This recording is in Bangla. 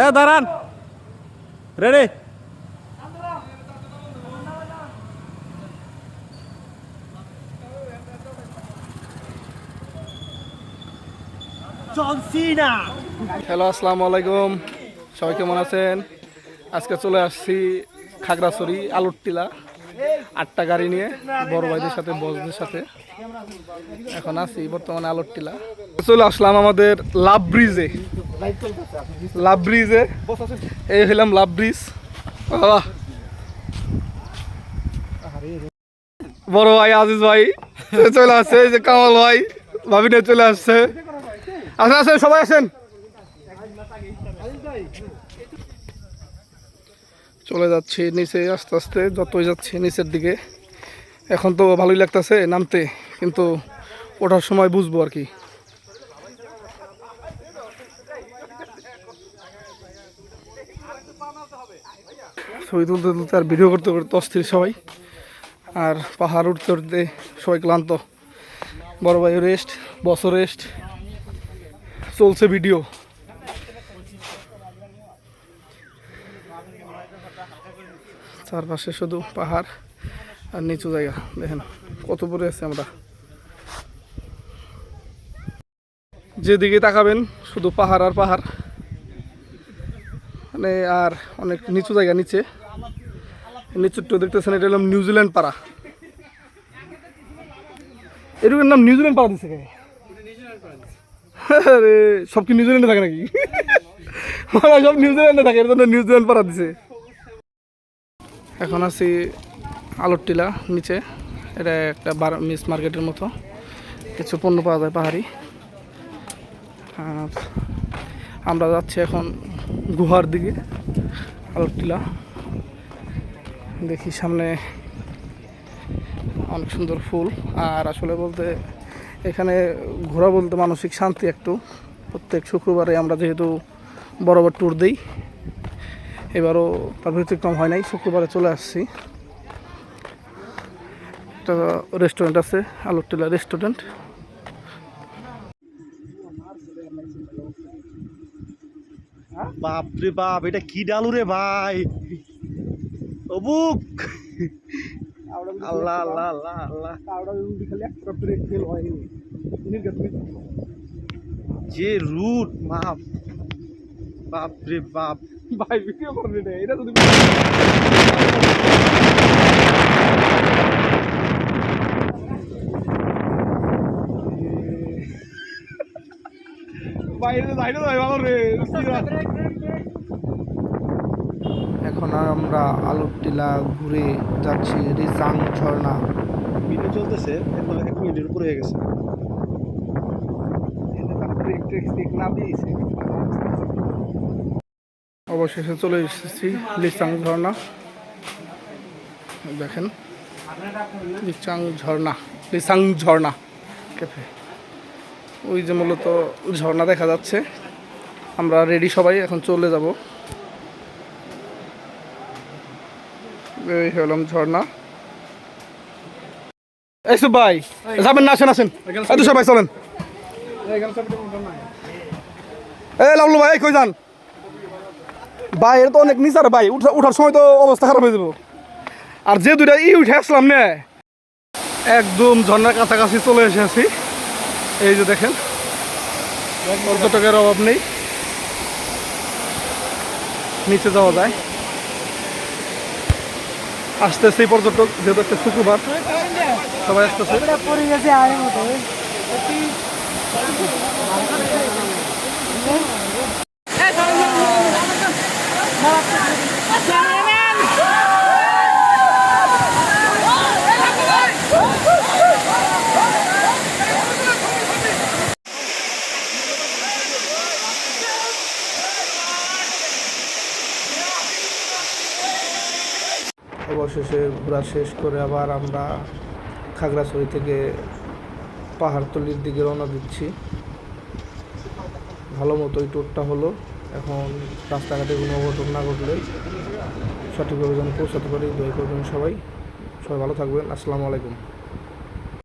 এ, দাঁড়ান। রেডি হ্যালো আসসালামু আলাইকুম। সবাই কেমন আছেন? আজকে চলে আসছি খাগড়াছড়ি আলুর টিলা আটটা গাড়ি নিয়ে বড় ভাইদের সাথে, বসদের সাথে। এখন আছি বর্তমানে আলুর টিলা চলে আসলাম আমাদের লাভ ব্রিজে। লাভ ব্রিজে এই হইলাম লাভ ব্রিজ বড় ভাই আজিজ ভাই চলে আসছে এই যে কামাল ভাই ভাবিনে চলে আসছে। আসেন আসেন সবাই আসেন। চলে যাচ্ছি নিচে আস্তে আস্তে যতই যাচ্ছি নিচের দিকে। এখন তো ভালোই লাগতেছে নামতে কিন্তু ওঠার সময় বুঝব আর কি। ছবি তুলতে তুলতে আর ভিডিও করতে করতে অস্থির সবাই। আর পাহাড় উঠতে উঠতে সবাই ক্লান্ত। বড় ভাই রেস্ট বছর রেস্ট চলছে ভিডিও চারপাশে শুধু পাহাড় আর নিচু জায়গা, দেখেন কত পরে আছে আমরা। যেদিকে তাকাবেন, শুধু পাহাড় আর পাহাড়। আর অনেক নিচু জায়গা নিচে। নিচুরটা দেখতেছেন, এটা হলাম নিউজিল্যান্ড পাড়া। এরকম নাম নিউজিল্যান্ড পাড়া দিচ্ছে আরে, সব কি নিউজিল্যান্ডে থাকে নাকি? সব নিউজিল্যান্ডে থাকে, এর জন্য নিউজিল্যান্ড পাড়া দিছে। এখন আছি আলোর টিলা নিচে। এটা একটা বার মিস মার্কেটের মতো। কিছু পণ্য পাওয়া যায় পাহাড়ি। আর আমরা যাচ্ছি এখন গুহার দিকে আলোর টিলা দেখি সামনে অনেক সুন্দর ফুল। আর আসলে বলতে, এখানে ঘোরা বলতে মানসিক শান্তি একটু। প্রত্যেক শুক্রবারে আমরা যেহেতু বরাবর ট্যুর দিই, এবারও তার ব্যতিক্রম হয় নাই, শুক্রবারে চলে আসছি। একটা রেস্টুরেন্ট আছে আলোরটিলা রেস্টুরেন্ট বাপ রে বাপ এটা কি ডালু রে ভাই? অবুক আল্লাহ আল্লাহ আল্লাহ আল্লাহ। যে রুট মাপ বাপ রে বাপ। ভাই ভিডিও করবি এটা যদি বাইরে যাই না ভাই বাবা রে এখন আমরা আলুর টিলা ঘুরে যাচ্ছি রিজাং ঝর্ণা। ভিডিও চলতেছে এক মিনিটের উপরে হয়ে গেছে। অবশেষে চলে এসেছি লিচাং ঝর্ণা। দেখেন লিচাং ঝর্ণা লিচাং ঝর্ণা ক্যাফে। ওই যে মূলত ঝর্ণা দেখা যাচ্ছে। আমরা রেডি সবাই এখন চলে যাব। এই হলাম ঝর্ণা। ভাই যাবেন না আসেন আসেন। এই সবাই চলেন। এই লাভলু ভাই কই যান? ভাই এটা তো অনেক নিচার ভাই উঠা- উঠার সময় তো অবস্থা খারাপ হয়ে যাব। আর যে দুইটা ই উঠে আসলাম নে একদম ঝর্ণার কাছাকাছি চলে এসেছি। এই যে দেখেন পর্যটকের অভাব নেই। নিচে যাওয়া যায়। আসতেছে পর্যটক, যেহেতু একটা শুক্রবার, সবাই আসতেছে। অবশেষে ঘোরা শেষ করে আবার আমরা খাগড়াছড়ি থেকে পাহাড়তলির দিকে রওনা দিচ্ছি। ভালো মতো মতোই ট্যুরটা হলো। এখন রাস্তাঘাটে কোনো অঘটন না ঘটলে সঠিকভাবে যেন পৌঁছাতে পারি। দয়া করবেন সবাই। সবাই ভালো থাকবেন। আসসালামু আলাইকুম।